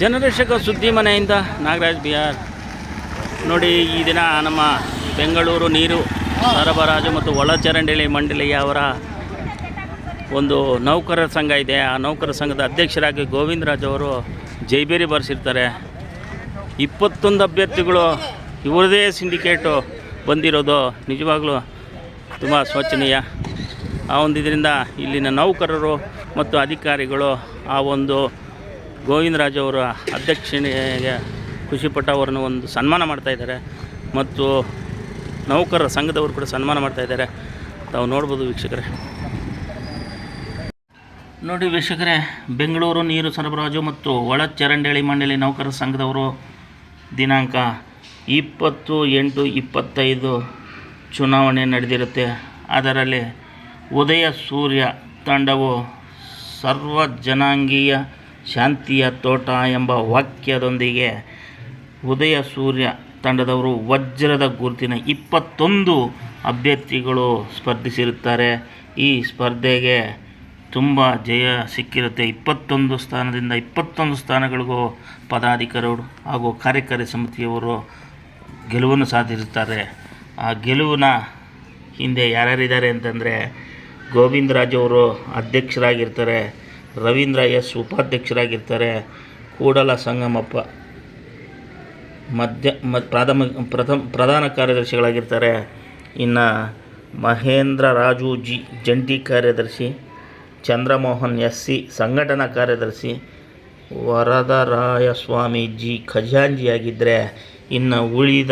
ಜನರಕ್ಷಕ ಸುದ್ದಿ ಮನೆಯಿಂದ ನಾಗರಾಜ್ ಬಿಹಾರ್. ನೋಡಿ, ಈ ದಿನ ನಮ್ಮ ಬೆಂಗಳೂರು ನೀರು, ಸರಬರಾಜು ಮತ್ತು ಒಳಚರಂಡಿ ಮಂಡಳಿಯ ಅವರ ಒಂದು ನೌಕರರ ಸಂಘ ಇದೆ. ಆ ನೌಕರ ಸಂಘದ ಅಧ್ಯಕ್ಷರಾಗಿ ಗೋವಿಂದರಾಜ್ ಅವರು ಜೈಬೇರಿ ಬರೆಸಿರ್ತಾರೆ. ಇಪ್ಪತ್ತೊಂದು ಅಭ್ಯರ್ಥಿಗಳು ಇವರದೇ ಸಿಂಡಿಕೇಟು ಬಂದಿರೋದು ನಿಜವಾಗ್ಲೂ ತುಂಬ ಶೋಚನೀಯ. ಆ ಒಂದು ಇದರಿಂದ ಇಲ್ಲಿನ ನೌಕರರು ಮತ್ತು ಅಧಿಕಾರಿಗಳು ಆ ಒಂದು ಗೋವಿಂದರಾಜ್ ಅವರ ಅಧ್ಯಕ್ಷನಿಗೆ ಖುಷಿಪಟ್ಟ ಅವರನ್ನು ಒಂದು ಸನ್ಮಾನ ಮಾಡ್ತಾ ಇದ್ದಾರೆ. ಮತ್ತು ನೌಕರರ ಸಂಘದವರು ಕೂಡ ಸನ್ಮಾನ ಮಾಡ್ತಾ ಇದ್ದಾರೆ. ತಾವು ನೋಡ್ಬೋದು ವೀಕ್ಷಕರೇ. ನೋಡಿ ವೀಕ್ಷಕರೇ, ಬೆಂಗಳೂರು ನೀರು ಸರಬರಾಜು ಮತ್ತು ಒಳ ಚರಂಡಳಿ ಮಂಡಳಿ ನೌಕರರ ಸಂಘದವರು ದಿನಾಂಕ ಇಪ್ಪತ್ತು ಎಂಟು ಇಪ್ಪತ್ತೈದು ಚುನಾವಣೆ ನಡೆದಿರುತ್ತೆ. ಅದರಲ್ಲಿ ಉದಯ ಸೂರ್ಯ ತಂಡವು ಸರ್ವ ಜನಾಂಗೀಯ ಶಾಂತಿಯ ತೋಟ ಎಂಬ ವಾಕ್ಯದೊಂದಿಗೆ ಉದಯ ಸೂರ್ಯ ತಂಡದವರು ವಜ್ರದ ಗುರುತಿನ ಇಪ್ಪತ್ತೊಂದು ಅಭ್ಯರ್ಥಿಗಳು ಸ್ಪರ್ಧಿಸಿರುತ್ತಾರೆ. ಈ ಸ್ಪರ್ಧೆಗೆ ತುಂಬ ಜಯ ಸಿಕ್ಕಿರುತ್ತೆ. ಇಪ್ಪತ್ತೊಂದು ಸ್ಥಾನದಿಂದ ಇಪ್ಪತ್ತೊಂದು ಸ್ಥಾನಗಳಿಗೂ ಪದಾಧಿಕಾರಿಗಳು ಹಾಗೂ ಕಾರ್ಯಕಾರಿ ಸಮಿತಿಯವರು ಗೆಲುವನ್ನು ಸಾಧಿಸುತ್ತಾರೆ. ಆ ಗೆಲುವಿನ ಹಿಂದೆ ಯಾರ್ಯಾರಿದ್ದಾರೆ ಅಂತಂದರೆ ಗೋವಿಂದರಾಜವರು ಅಧ್ಯಕ್ಷರಾಗಿರ್ತಾರೆ. ರವೀಂದ್ರ ಎಸ್ ಉಪಾಧ್ಯಕ್ಷರಾಗಿರ್ತಾರೆ. ಕೂಡಲ ಸಂಗಮಪ್ಪ ಮಧ್ಯ ಮ ಪ್ರಾಥಮ ಪ್ರಥಮ ಪ್ರಧಾನ ಕಾರ್ಯದರ್ಶಿಗಳಾಗಿರ್ತಾರೆ. ಇನ್ನು ಮಹೇಂದ್ರ ರಾಜು ಜಿ ಜಂಟಿ ಕಾರ್ಯದರ್ಶಿ, ಚಂದ್ರಮೋಹನ್ ಎಸ್ ಸಿ ಸಂಘಟನಾ ಕಾರ್ಯದರ್ಶಿ, ವರದರಾಯಸ್ವಾಮಿ ಜಿ ಖಜಾಂಜಿಯಾಗಿದ್ದರೆ ಇನ್ನು ಉಳಿದ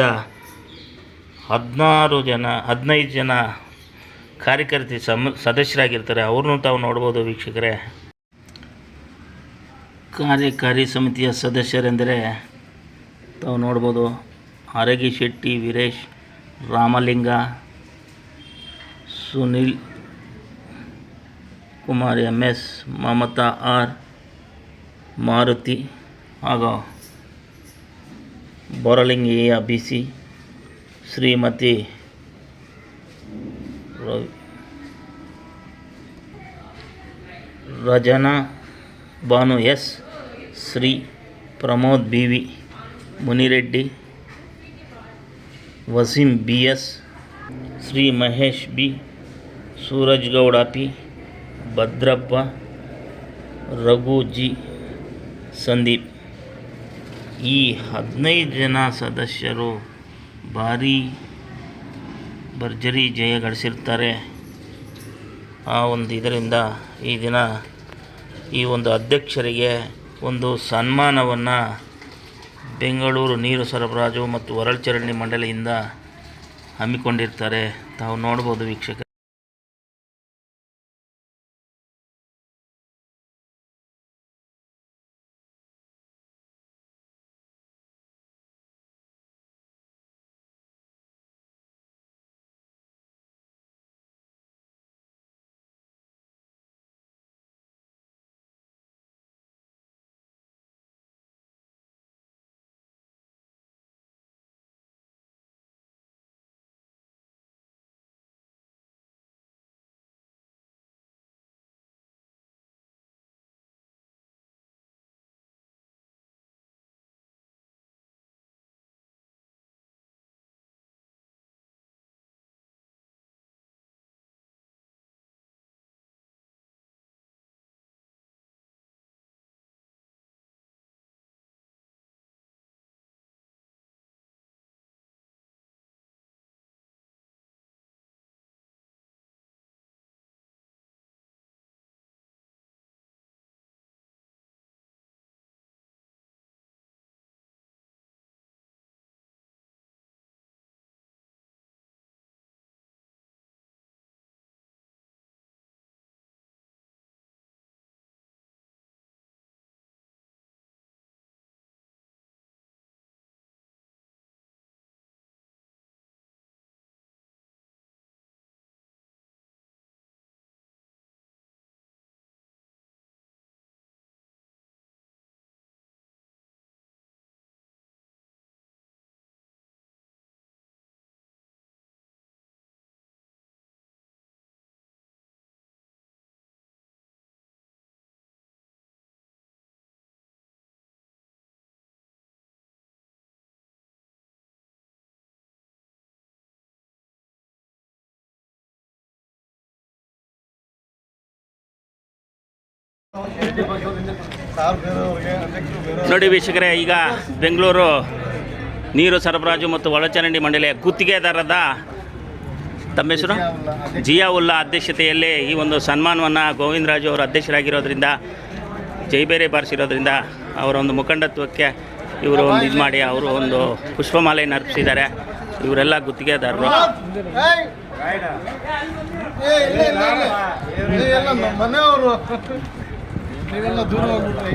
ಹದಿನಾರು ಜನ, ಹದಿನೈದು ಜನ ಕಾರ್ಯಕರ್ತಿ ಸಮ ಸದಸ್ಯರಾಗಿರ್ತಾರೆ. ಅವ್ರನ್ನೂ ತಾವು ನೋಡ್ಬೋದು ವೀಕ್ಷಕರೇ. ಕಾರ್ಯಕಾರಿ ಸಮಿತಿಯ ಸದಸ್ಯರೆಂದರೆ ತಾವು ನೋಡ್ಬೋದು Aragi Shetty Veeresh, Ramalinga, Sunil Kumar M S Mamata R, Maruti ಹಾಗೂ ಬೊರಲಿಂಗಿಯ B, C, Shrimati Rajana Banu S Shri Pramod B V Munireddy, Waseem B S, Shri Mahesh B, Suraj Gowda P, Bhadrappa, Raghu G, Sandeep. ಈ ಹದಿನೈದು ಜನ ಸದಸ್ಯರು ಭಾರೀ ಭರ್ಜರಿ ಜಯ ಗಳಿಸಿರ್ತಾರೆ. ಆ ಒಂದು ಇದರಿಂದ ಈ ದಿನ ಈ ಒಂದು ಅಧ್ಯಕ್ಷರಿಗೆ ಒಂದು ಸನ್ಮಾನವನ್ನು ಬೆಂಗಳೂರು ನೀರು ಸರಬರಾಜು ಮತ್ತು ಹೊರಳ್ಚರಂಡಿ ಮಂಡಳಿಯಿಂದ ಹಮ್ಮಿಕೊಂಡಿರ್ತಾರೆ. ತಾವು ನೋಡ್ಬೋದು ವೀಕ್ಷಕ ನೋಡಿ ವೀಕ್ಷಕರೇ ಈಗ ಬೆಂಗಳೂರು ನೀರು ಸರಬರಾಜು ಮತ್ತು ಒಳಚರಂಡಿ ಮಂಡಳಿಯ ಗುತ್ತಿಗೆದಾರದ ತಮ್ಮ ಹೆಸರು ಜಿಯಾ ಉಲ್ಲಾ ಅಧ್ಯಕ್ಷತೆಯಲ್ಲಿ ಈ ಒಂದು ಸನ್ಮಾನವನ್ನು ಗೋವಿಂದರಾಜು ಅವರು ಅಧ್ಯಕ್ಷರಾಗಿರೋದ್ರಿಂದ ಜೈಬೇರೆ ಬಾರಿಸಿರೋದ್ರಿಂದ ಅವರ ಒಂದು ಮುಖಂಡತ್ವಕ್ಕೆ ಇವರು ಒಂದು ಇದು ಮಾಡಿ ಅವರು ಒಂದು ಪುಷ್ಪಮಾಲೆಯನ್ನು ಅರ್ಪಿಸಿದ್ದಾರೆ ಇವರೆಲ್ಲ ಗುತ್ತಿಗೆದಾರರು ಮನೆಯವರು ನೀವೆಲ್ಲ ದೂರ ಹೋಗ್ಬಿಟ್ರೆ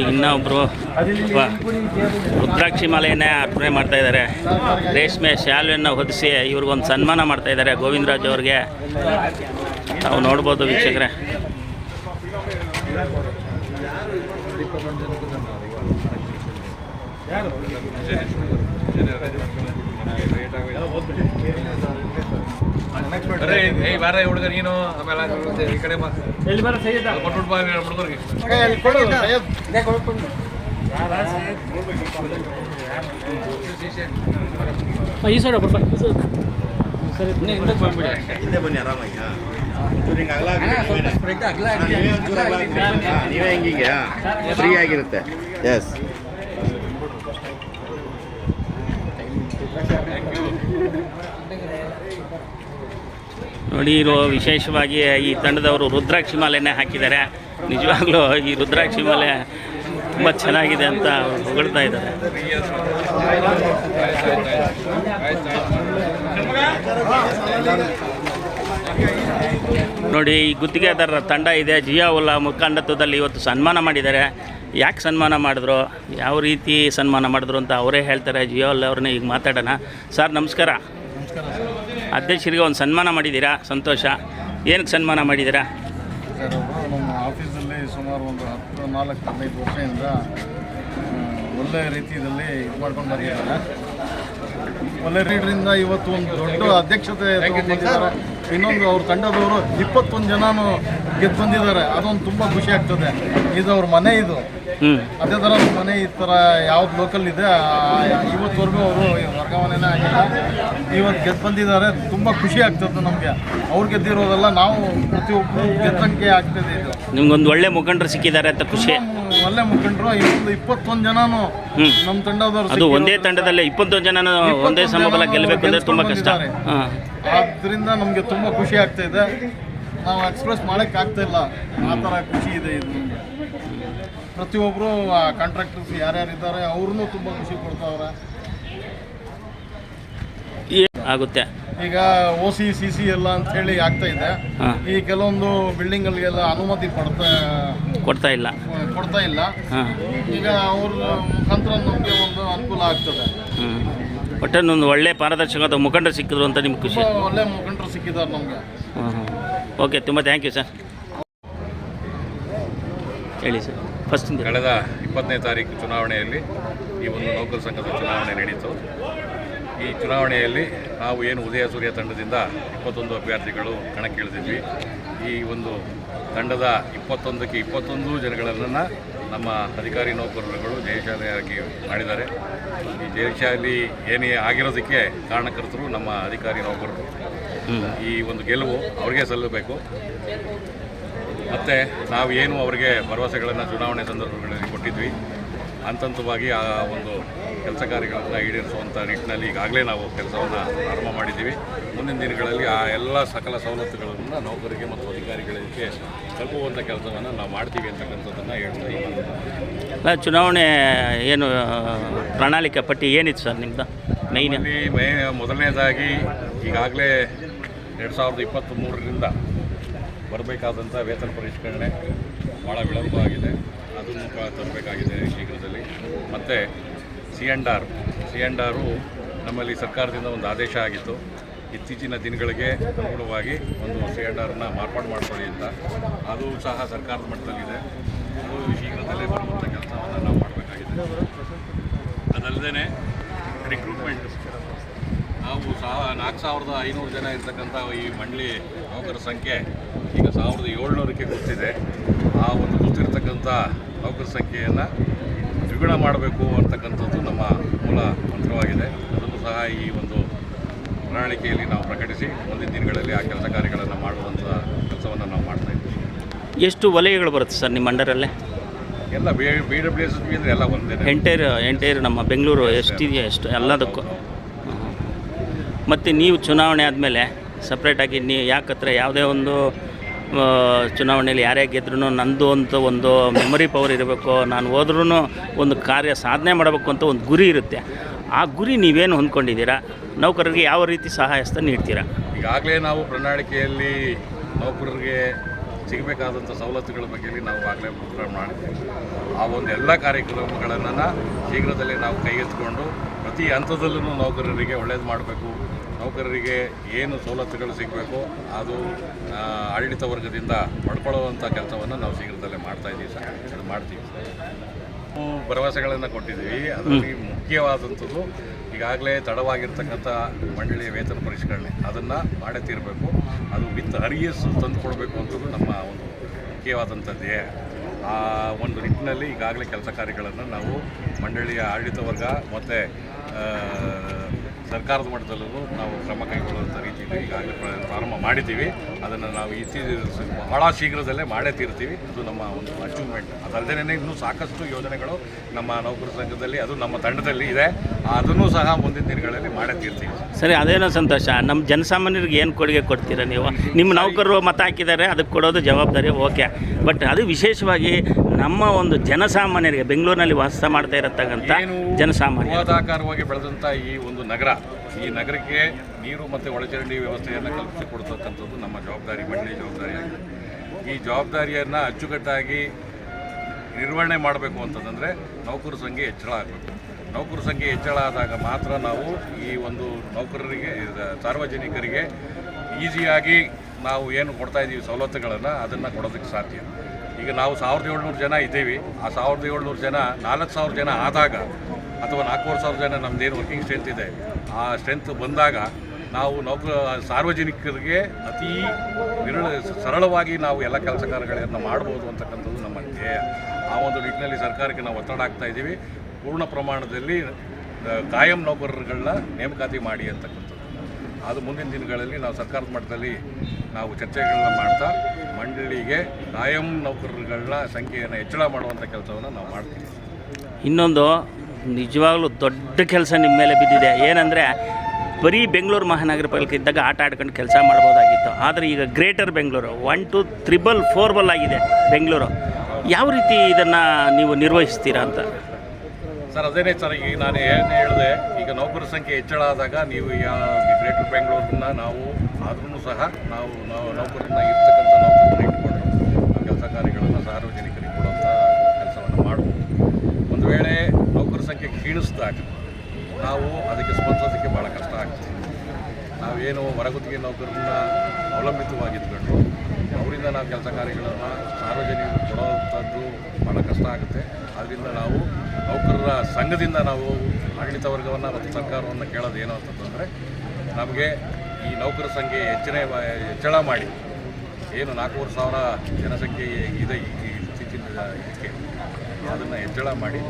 ಇನ್ನೊಬ್ಬರು ರುದ್ರಾಕ್ಷಿ ಮಾಲೆಯನ್ನೇ ಅರ್ಪಣೆ ಮಾಡ್ತಾ ಇದ್ದಾರೆ. ರೇಷ್ಮೆ ಶಾಲೆಯನ್ನು ಹೊದಿಸಿ ಇವ್ರಿಗೊಂದು ಸನ್ಮಾನ ಮಾಡ್ತಾ ಇದ್ದಾರೆ ಗೋವಿಂದರಾಜ್ ಅವ್ರಿಗೆ. ನಾವು ನೋಡ್ಬೋದು ವೀಕ್ಷಕರೇ. ಅರೆ ಏಯ್ ಬಾರ ಹುಡುಗ ನೀನು ಆಮೇಲೆ ಈ ಕಡೆ ಕೊಟ್ಬಿಟ್ಟು ಬಾ ಹುಡುಗರಿಗೆ. ಈ ಸೈಡ್ ಹಿಂದೆ ಬನ್ನಿ ಆರಾಮಾಗಿ. ನೀವೇ. ಹೆಂಗಿಗೆ ಫ್ರೀ ಆಗಿರುತ್ತೆ. ಎಸ್ ನೋಡಿ ಇರೋ ವಿಶೇಷವಾಗಿ ಈ ತಂಡದವರು ರುದ್ರಾಕ್ಷಿ ಮಾಲೆನೇ ಹಾಕಿದ್ದಾರೆ. ನಿಜವಾಗ್ಲೂ ಈ ರುದ್ರಾಕ್ಷಿ ಮಾಲೆ ತುಂಬ ಚೆನ್ನಾಗಿದೆ ಅಂತ ಹೊಗಳ್ತಾ ಇದ್ದಾರೆ. ನೋಡಿ, ಈ ಗುತ್ತಿಗೆದಾರರ ತಂಡ ಇದೆ. ಜಿಯಾ ಉಲ್ಲಾ ಮುಖಂಡತ್ವದಲ್ಲಿ ಇವತ್ತು ಸನ್ಮಾನ ಮಾಡಿದ್ದಾರೆ. ಯಾಕೆ ಸನ್ಮಾನ ಮಾಡಿದ್ರು? ಯಾವ ರೀತಿ ಸನ್ಮಾನ ಮಾಡಿದ್ರು ಅಂತ ಅವರೇ ಹೇಳ್ತಾರೆ. ಜಿಯೋ ಅಲ್ಲಿ ಅವ್ರನ್ನ ಈಗ ಮಾತಾಡೋಣ. ಸರ್ ನಮಸ್ಕಾರ. ಅಧ್ಯಕ್ಷರಿಗೆ ಒಂದು ಸನ್ಮಾನ ಮಾಡಿದ್ದೀರಾ? ಸಂತೋಷ. ಏನಕ್ಕೆ ಸನ್ಮಾನ ಮಾಡಿದ್ದೀರಾ? ಸರ್ ನಮ್ಮ ಆಫೀಸಲ್ಲಿ ಸುಮಾರು ಒಂದು ಹತ್ತು ನಾಲ್ಕು ಹದಿನೈದು ವರ್ಷದಿಂದ ಒಳ್ಳೆಯ ರೀತಿಯಲ್ಲಿ ಇದು ಮಾಡ್ಕೊಂಡು ಬಂದಿದ್ದಾರೆ. ಒಳ್ಳೆ ರೀಡ್ರಿಂದ ಇವತ್ತು ಒಂದು ದೊಡ್ಡ ಅಧ್ಯಕ್ಷತೆ ಇನ್ನೊಂದು ಅವ್ರ ತಂಡದವರು ಇಪ್ಪತ್ತೊಂದು ಜನನು ಗೆದ್ದು ಬಂದಿದ್ದಾರೆ. ಅದೊಂದು ತುಂಬ ಖುಷಿ ಆಗ್ತದೆ. ಇದು ಅವ್ರ ಮನೆ ಇದು. ಅದೇ ಥರ ಮನೆ ಈ ಥರ ಯಾವ್ದು ಲೋಕಲ್ ಇದೆ ಇವತ್ತವರೆಗೂ ಅವರು ವರ್ಗಾವಣೆನೇ ಆಗಿಲ್ಲ. ಇವತ್ತು ಗೆದ್ದು ಬಂದಿದ್ದಾರೆ. ತುಂಬ ಖುಷಿ ಆಗ್ತದೆ ನಮಗೆ. ಅವ್ರು ಗೆದ್ದಿರೋದೆಲ್ಲ ನಾವು ಪ್ರತಿಯೊಬ್ಬರು ಗೆದ್ದಂಗೆ ಆಗ್ತದೆ ಇದು. ನಿಮ್ಗೊಂದು ಒಳ್ಳೆ ಮುಖಂಡರು ಸಿಕ್ಕಿದ್ದಾರೆ ಅಂತ ಖುಷಿ. ಒಳ್ಳೆ ಮುಖಂಡರು ಇವತ್ತು ಇಪ್ಪತ್ತೊಂದು ಜನನು ಹ್ಮ್. ನಮ್ಮ ತಂಡದವರು ಅದು ಒಂದೇ ತಂಡದಲ್ಲಿ ಇಪ್ಪತ್ತೊಂದು ಜನ ಒಂದೇ ಸಮಬಲ ಗೆಲ್ಲಬೇಕು ಅಂದ್ರೆ ತುಂಬ ಕಷ್ಟ. ಹಾಂ. ಆದ್ದರಿಂದ ನಮಗೆ ತುಂಬ ಖುಷಿ ಆಗ್ತಾ ಇದೆ. ನಾವು ಎಕ್ಸ್ಪ್ರೆಸ್ ಮಾಡಕ್ ಆಗ್ತಾ ಇಲ್ಲ. ಆ ಥರ ಖುಷಿ ಇದೆ ಇದು ಒಬ್ಬರು ಆ ಕಾಂಟ್ರಾಕ್ಟರ್ಸ್ ಯಾರ್ಯಾರು ಇದ್ದಾರೆ ಅವ್ರನ್ನೂ ತುಂಬಾ ಖುಷಿ ಕೊಡ್ತಾವ್ರೆ ಆಗುತ್ತೆ. ಈಗ ಓ ಸಿ ಸಿ ಸಿ ಎಲ್ಲ ಅಂತ ಹೇಳಿ ಆಗ್ತಾ ಇದೆ. ಹಾಂ. ಈ ಕೆಲವೊಂದು ಬಿಲ್ಡಿಂಗ್ಗಳಿಗೆಲ್ಲ ಅನುಮತಿ ಕೊಡ್ತಾ ಕೊಡ್ತಾ ಇಲ್ಲ. ಕೊಡ್ತಾ ಇಲ್ಲ. ಹಾಂ. ಈಗ ಅವ್ರ ಮುಖಾಂತರ ನಮಗೆ ಒಂದು ಅನುಕೂಲ ಆಗ್ತದೆ. ಹ್ಞೂ ಒಟ್ಟನ್ನೊಂದು ಒಳ್ಳೆ ಪಾರದರ್ಶಕವಾದ ಮುಖಂಡರು ಸಿಕ್ಕಿದ್ರು ಅಂತ ನಿಮ್ಗೆ ಖುಷಿ. ತುಂಬ ಒಳ್ಳೆ ಮುಖಂಡರು ಸಿಕ್ಕಿದ್ದಾರೆ ನಮಗೆ. ಹಾಂ ಹಾಂ. ಓಕೆ ತುಂಬ ಥ್ಯಾಂಕ್ ಯು ಸರ್ ಹೇಳಿ ಸರ್ ಫಸ್ಟ್ ಕಳೆದ ಇಪ್ಪತ್ತನೇ ತಾರೀಕು ಚುನಾವಣೆಯಲ್ಲಿ ಈ ಒಂದು ನೌಕರ ಸಂಘದ ಚುನಾವಣೆ ನಡೀತು. ಈ ಚುನಾವಣೆಯಲ್ಲಿ ನಾವು ಏನು ಉದಯ ಸೂರ್ಯ ತಂಡದಿಂದ ಇಪ್ಪತ್ತೊಂದು ಅಭ್ಯರ್ಥಿಗಳು ಕಣಕ್ಕಿಳಿದಿದ್ವಿ. ಈ ಒಂದು ತಂಡದ ಇಪ್ಪತ್ತೊಂದಕ್ಕೆ ಇಪ್ಪತ್ತೊಂದು ಜನಗಳನ್ನು ನಮ್ಮ ಅಧಿಕಾರಿ ನೌಕರರುಗಳು ಜಯಶಾಲಿಯಾಗಿ ಮಾಡಿದ್ದಾರೆ. ಈ ಜಯಶಾಲಿ ಏನೇ ಆಗಿರೋದಕ್ಕೆ ಕಾರಣಕರ್ತರು ನಮ್ಮ ಅಧಿಕಾರಿ ನೌಕರರು. ಈ ಒಂದು ಗೆಲುವು ಅವ್ರಿಗೆ ಸಲ್ಲಬೇಕು. ಮತ್ತು ನಾವು ಏನು ಅವರಿಗೆ ಭರವಸೆಗಳನ್ನು ಚುನಾವಣೆ ಸಂದರ್ಭಗಳಲ್ಲಿ ಕೊಟ್ಟಿದ್ವಿ. ಹಂತವಾಗಿ ಆ ಒಂದು ಕೆಲಸ ಕಾರ್ಯಗಳನ್ನು ಈಡೇರಿಸುವಂಥ ನಿಟ್ಟಿನಲ್ಲಿ ಈಗಾಗಲೇ ನಾವು ಕೆಲಸವನ್ನು ಆರಂಭ ಮಾಡಿದ್ದೀವಿ. ಮುಂದಿನ ದಿನಗಳಲ್ಲಿ ಆ ಎಲ್ಲ ಸಕಲ ಸವಲತ್ತುಗಳನ್ನು ನೌಕರಿಗೆ ಮತ್ತು ಅಧಿಕಾರಿಗಳಿಗೆ ತಲುಪುವಂಥ ಕೆಲಸವನ್ನು ನಾವು ಮಾಡ್ತೀವಿ ಅಂತಕ್ಕಂಥದ್ದನ್ನು ಹೇಳ್ತಾ ಚುನಾವಣೆ ಏನು ಪ್ರಣಾಳಿಕೆ ಪಟ್ಟಿ ಏನಿತ್ತು ಸರ್ ನಿಮ್ಮದು ಮೈನ್ ಮೇ ಮೊದಲನೇದಾಗಿ ಈಗಾಗಲೇ ಎರಡು ಸಾವಿರದ ಇಪ್ಪತ್ತ್ ಮೂರರಿಂದ ಬರಬೇಕಾದಂಥ ವೇತನ ಪರಿಷ್ಕರಣೆ ಭಾಳ ವಿಳಂಬ ಆಗಿದೆ ಅದನ್ನು ತರಬೇಕಾಗಿದೆ ಶೀಘ್ರದಲ್ಲಿ. ಮತ್ತು C and R C and ಆರು ನಮ್ಮಲ್ಲಿ ಸರ್ಕಾರದಿಂದ ಒಂದು ಆದೇಶ ಆಗಿತ್ತು. ಇತ್ತೀಚಿನ ದಿನಗಳಿಗೆ ಅನುಗುಣವಾಗಿ ಒಂದು ಸಿ ಎಂಡ್ ಆರ್ನ ಮಾರ್ಪಾಡು ಮಾಡಿಕೊಳ್ಳಿ ಅಂತ. ಅದು ಸಹ ಸರ್ಕಾರದ ಮಟ್ಟದಲ್ಲಿದೆ. ಅದು ಶೀಘ್ರದಲ್ಲೇ ಬರುವಂಥ ಕೆಲಸವನ್ನು ನಾವು ಮಾಡಬೇಕಾಗಿದೆ. ಅದಲ್ಲದೆ ರಿಕ್ರೂಟ್ಮೆಂಟ್ ನಾವು ಸಾ ನಾಲ್ಕು ಸಾವಿರದ ಐನೂರು ಜನ ಇರ್ತಕ್ಕಂಥ ಈ ಮಂಡಳಿ ನೌಕರ ಸಂಖ್ಯೆ ಈಗ ಸಾವಿರದ ಏಳ್ನೂರಕ್ಕೆ ಗೊತ್ತಿದೆ ಆ ಒಂದು ಗೊತ್ತಿರತಕ್ಕಂಥ ನೌಕರ ಸಂಖ್ಯೆಯನ್ನು ದ್ವಿಗುಣ ಮಾಡಬೇಕು ಅಂತಕ್ಕಂಥದ್ದು ನಮ್ಮ ಮೂಲ ಮಂತ್ರವಾಗಿದೆ. ಅದನ್ನು ಸಹ ಈ ಒಂದು ಪ್ರಣಾಳಿಕೆಯಲ್ಲಿ ನಾವು ಪ್ರಕಟಿಸಿ ಮುಂದಿನ ದಿನಗಳಲ್ಲಿ ಆ ಕೆಲಸ ಕಾರ್ಯಗಳನ್ನು ಮಾಡುವಂಥ ಕೆಲಸವನ್ನು ನಾವು ಮಾಡ್ತಾ ಇದ್ದೀವಿ. ಎಷ್ಟು ವಲಯಗಳು ಬರುತ್ತೆ ಸರ್ ನಿಮ್ಮ ಅಂಡರಲ್ಲೇ? ಎಲ್ಲ B B W S B ಅಂದರೆ ಎಲ್ಲ ಒಂದೇ ಎಂಟೈರ್ ಎಂಟೈರ್ ನಮ್ಮ ಬೆಂಗಳೂರು ಎಷ್ಟಿದೆಯಾ ಎಷ್ಟು ಎಲ್ಲದಕ್ಕೂ. ಮತ್ತು ನೀವು ಚುನಾವಣೆ ಆದಮೇಲೆ ಸಪ್ರೇಟಾಗಿ ನೀ ಯಾಕತ್ರ ಯಾವುದೇ ಒಂದು ಚುನಾವಣೆಯಲ್ಲಿ ಯಾರೇ ಗೆದ್ರೂ ನಂದು ಅಂತ ಒಂದು ಮೆಮೊರಿ ಪವರ್ ಇರಬೇಕು, ನಾನು ಹೋದ್ರೂ ಒಂದು ಕಾರ್ಯ ಸಾಧನೆ ಮಾಡಬೇಕು ಅಂತ ಒಂದು ಗುರಿ ಇರುತ್ತೆ. ಆ ಗುರಿ ನೀವೇನು ಹೊಂದ್ಕೊಂಡಿದ್ದೀರಾ? ನೌಕರರಿಗೆ ಯಾವ ರೀತಿ ಸಹಾಯ ಹಸ್ತ ನೀಡ್ತೀರಾ? ಈಗಾಗಲೇ ನಾವು ಪ್ರಣಾಳಿಕೆಯಲ್ಲಿ ನೌಕರರಿಗೆ ಸಿಗಬೇಕಾದಂಥ ಸವಲತ್ತುಗಳ ಬಗ್ಗೆ ನಾವು ಆಗಲೇ ಮಾಡಿದ್ದೀವಿ. ಆ ಒಂದು ಎಲ್ಲ ಕಾರ್ಯಕ್ರಮಗಳನ್ನು ಶೀಘ್ರದಲ್ಲೇ ನಾವು ಕೈಗೆತ್ತಿಕೊಂಡು ಪ್ರತಿ ಹಂತದಲ್ಲೂ ನೌಕರರಿಗೆ ಒಳ್ಳೇದು ಮಾಡಬೇಕು. ನೌಕರರಿಗೆ ಏನು ಸವಲತ್ತುಗಳು ಸಿಗಬೇಕು, ಅದು ಆಡಳಿತ ವರ್ಗದಿಂದ ಪಡ್ಕೊಳ್ಳುವಂಥ ಕೆಲಸವನ್ನು ನಾವು ಶೀಘ್ರದಲ್ಲೇ ಮಾಡ್ತಾ ಇದ್ದೀವಿ ಸರ್. ಮಾಡ್ತೀವಿ. ಭರವಸೆಗಳನ್ನು ಕೊಟ್ಟಿದ್ದೀವಿ. ಅದರಲ್ಲಿ ಮುಖ್ಯವಾದಂಥದ್ದು ಈಗಾಗಲೇ ತಡವಾಗಿರ್ತಕ್ಕಂಥ ಮಂಡಳಿಯ ವೇತನ ಪರಿಷ್ಕರಣೆ. ಅದನ್ನು ಮಾಡೇ ತೀರಬೇಕು. ಅದು ವಿತ್ ಅರಿಯಸ್ ತಂದು ಕೊಡಬೇಕು ಅಂತದ್ದು ನಮ್ಮ ಒಂದು ಮುಖ್ಯವಾದಂಥ ಧ್ಯೇಯ. ಆ ಒಂದು ನಿಟ್ಟಿನಲ್ಲಿ ಈಗಾಗಲೇ ಕೆಲಸ ಕಾರ್ಯಗಳನ್ನು ನಾವು ಮಂಡಳಿಯ ಆಡಳಿತ ವರ್ಗ ಮತ್ತು 呃 ಸರ್ಕಾರದ ಮಟ್ಟದಲ್ಲೂ ನಾವು ಕ್ರಮ ಕೈಗೊಳ್ಳುವಂಥ ರೀತಿಯಲ್ಲಿ ಈಗಾಗಲೇ ಪ್ರ- ಪ್ರಾರಂಭ ಮಾಡಿದ್ದೀವಿ. ಅದನ್ನು ನಾವು ಇತ್ತೀಚಿನ ಬಹಳ ಶೀಘ್ರದಲ್ಲೇ ಮಾಡೇ ತೀರ್ತೀವಿ. ಅದು ನಮ್ಮ ಒಂದು ಅಚೀವ್ಮೆಂಟ್ ಅದಲ್ಲದೇ ಇನ್ನೂ ಸಾಕಷ್ಟು ಯೋಜನೆಗಳು ನಮ್ಮ ನೌಕರ ಸಂಘದಲ್ಲಿ ಅದು ನಮ್ಮ ತಂಡದಲ್ಲಿ ಇದೆ. ಅದನ್ನು ಸಹ ಮುಂದಿನ ದಿನಗಳಲ್ಲಿ ಮಾಡೇ ತೀರ್ತೀವಿ. ಸರಿ ಅದೇನೋ ಸಂತೋಷ. ನಮ್ಮ ಜನಸಾಮಾನ್ಯರಿಗೆ ಏನು ಕೊಡುಗೆ ಕೊಡ್ತೀರಾ ನೀವು? ನಿಮ್ಮ ನೌಕರರು ಮತ ಹಾಕಿದ್ದಾರೆ ಅದಕ್ಕೆ ಕೊಡೋದು ಜವಾಬ್ದಾರಿ ಓಕೆ. ಬಟ್ ಅದು ವಿಶೇಷವಾಗಿ ನಮ್ಮ ಒಂದು ಜನಸಾಮಾನ್ಯರಿಗೆ ಬೆಂಗಳೂರಿನಲ್ಲಿ ವಾಸ ಮಾಡ್ತಾ ಇರತಕ್ಕಂಥ ಜನಸಾಮಾನ್ಯ ಬೃಹದಾಕಾರವಾಗಿ ಬೆಳೆದಂಥ ಈ ಒಂದು ನಗರ ಈ ನಗರಕ್ಕೆ ನೀರು ಮತ್ತು ಒಳಚರಂಡಿ ವ್ಯವಸ್ಥೆಯನ್ನು ಕಲ್ಪಿಸಿಕೊಡ್ತಕ್ಕಂಥದ್ದು ನಮ್ಮ ಜವಾಬ್ದಾರಿ, ಮಂಡಳಿ ಜವಾಬ್ದಾರಿಯಾಗಿದೆ. ಈ ಜವಾಬ್ದಾರಿಯನ್ನು ಅಚ್ಚುಕಟ್ಟಾಗಿ ನಿರ್ವಹಣೆ ಮಾಡಬೇಕು ಅಂತಂದರೆ ನೌಕರ ಸಂಖ್ಯೆ ಹೆಚ್ಚಳ ಆಗಬೇಕು. ನೌಕರ ಸಂಖ್ಯೆ ಹೆಚ್ಚಳ ಆದಾಗ ಮಾತ್ರ ನಾವು ಈ ಒಂದು ನೌಕರರಿಗೆ, ಸಾರ್ವಜನಿಕರಿಗೆ ಈಸಿಯಾಗಿ ನಾವು ಏನು ಕೊಡ್ತಾ ಇದ್ದೀವಿ ಸವಲತ್ತುಗಳನ್ನು ಅದನ್ನು ಕೊಡೋದಕ್ಕೆ ಸಾಧ್ಯ. ಈಗ ನಾವು ಸಾವಿರದ ಏಳ್ನೂರು ಜನ ಇದ್ದೀವಿ. ಆ ಸಾವಿರದ ಏಳ್ನೂರು ಜನ ನಾಲ್ಕು ಸಾವಿರ ಜನ ಆದಾಗ ಅಥವಾ ನಾಲ್ಕೂವರೆ ಸಾವಿರ ಜನ ನಮ್ಮದೇನು ವರ್ಕಿಂಗ್ ಸ್ಟ್ರೆಂತ್ ಇದೆ, ಆ ಸ್ಟ್ರೆಂತ್ ಬಂದಾಗ ನಾವು ನೌಕರ, ಸಾರ್ವಜನಿಕರಿಗೆ ಅತೀ ವಿರಳ, ಸರಳವಾಗಿ ನಾವು ಎಲ್ಲ ಕೆಲಸ ಕಾರ್ಯಗಳನ್ನು ಮಾಡ್ಬೋದು ಅಂತಕ್ಕಂಥದ್ದು ನಮ್ಮ ಧ್ಯೇಯ. ಆ ಒಂದು ನಿಟ್ಟಿನಲ್ಲಿ ಸರ್ಕಾರಕ್ಕೆ ನಾವು ಒತ್ತಡ ಹಾಕ್ತಾ ಇದ್ದೀವಿ. ಪೂರ್ಣ ಪ್ರಮಾಣದಲ್ಲಿ ಕಾಯಂ ನೌಕರರುಗಳನ್ನ ನೇಮಕಾತಿ ಮಾಡಿ ಅಂತಕ್ಕಂಥದ್ದು. ಅದು ಮುಂದಿನ ದಿನಗಳಲ್ಲಿ ನಾವು ಸರ್ಕಾರದ ಮಟ್ಟದಲ್ಲಿ ನಾವು ಚರ್ಚೆಗಳನ್ನ ಮಾಡ್ತಾ, ಮಂಡಳಿಗೆ ಕಾಯಂ ನೌಕರರುಗಳ ಸಂಖ್ಯೆಯನ್ನು ಹೆಚ್ಚಳ ಮಾಡುವಂಥ ಕೆಲಸವನ್ನು ನಾವು ಮಾಡ್ತೀವಿ. ಇನ್ನೊಂದು ನಿಜವಾಗ್ಲೂ ದೊಡ್ಡ ಕೆಲಸ ನಿಮ್ಮ ಮೇಲೆ ಬಿದ್ದಿದೆ. ಏನಂದರೆ, ಬರೀ ಬೆಂಗಳೂರು ಮಹಾನಗರ ಪಾಲಿಕೆ ಇದ್ದಾಗ ಆಟ ಆಡ್ಕೊಂಡು ಕೆಲಸ ಮಾಡ್ಬೋದಾಗಿತ್ತು. ಆದರೆ ಈಗ greater Bengaluru, one, two, triple ಫೋರ್ಬಲ್ ಆಗಿದೆ ಬೆಂಗಳೂರು. ಯಾವ ರೀತಿ ಇದನ್ನು ನೀವು ನಿರ್ವಹಿಸ್ತೀರಾ ಅಂತ? ಸರ್, ಅದೇನೇ ಸರ್, ಈಗ ನಾನು ಏನು ಹೇಳಿದೆ, ಈಗ ನೌಕರ ಸಂಖ್ಯೆ ಹೆಚ್ಚಳ ಆದಾಗ ನೀವು ಗ್ರೇಟರ್ ಬೆಂಗಳೂರನ್ನ ನಾವು ಆದ್ರೂ ಸಹ ನಾವು ನಾವು ನೌಕರನ್ನ ಇರ್ತಕ್ಕಂಥ ನೌಕರನ್ನ ಇಟ್ಕೊಂಡು ಕೆಲಸ ಕಾರ್ಯಗಳನ್ನು ಸಾರ್ವಜನಿಕರಿಗೆ ಕೊಡುವಂಥ ಕೆಲಸವನ್ನು ಮಾಡಬಹುದು ಒಂದು ವೇಳೆ ಕ್ಷೀಣಿಸಿದಾಗ ನಾವು ಅದಕ್ಕೆ ಸ್ಪಂದಿಸೋದಕ್ಕೆ ಭಾಳ ಕಷ್ಟ ಆಗ್ತದೆ. ನಾವೇನು ಹೊರಗುತ್ತಿಗೆ ನೌಕರರನ್ನ ಅವಲಂಬಿತವಾಗಿದ್ಕೊಂಡು ಅವರಿಂದ ನಾವು ಕೆಲಸ ಕಾರ್ಯಗಳನ್ನು ಸಾರ್ವಜನಿಕರು ಕೊಡೋವಂಥದ್ದು ಭಾಳ ಕಷ್ಟ ಆಗುತ್ತೆ. ಆದ್ದರಿಂದ ನಾವು ನೌಕರರ ಸಂಘದಿಂದ ನಾವು ಆಡಳಿತ ವರ್ಗವನ್ನು ಮತ್ತು ಸರ್ಕಾರವನ್ನು ಕೇಳೋದು ಏನು ಅಂತಂದರೆ, ನಮಗೆ ಈ ನೌಕರ ಸಂಖ್ಯೆ ಹೆಚ್ಚಿನ ಹೆಚ್ಚಳ ಮಾಡಿ, ಏನು ನಾಲ್ಕೂವರೆ ಸಾವಿರ ಜನಸಂಖ್ಯೆ ಇದೆ ಇತ್ತೀಚಿನ ಇದಕ್ಕೆ, ಅದನ್ನು ಹೆಚ್ಚಳ ಮಾಡಿ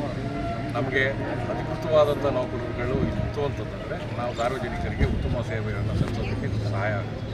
ನಮಗೆ ಅಧಿಕೃತವಾದಂಥ ನೌಕರರುಗಳು ಇತ್ತು ಅಂತಂದರೆ ನಾವು ಸಾರ್ವಜನಿಕರಿಗೆ ಉತ್ತಮ ಸೇವೆಯನ್ನು ಸಲ್ಲಿಸೋದಕ್ಕೆ ಸಹಾಯ ಆಗುತ್ತೆ.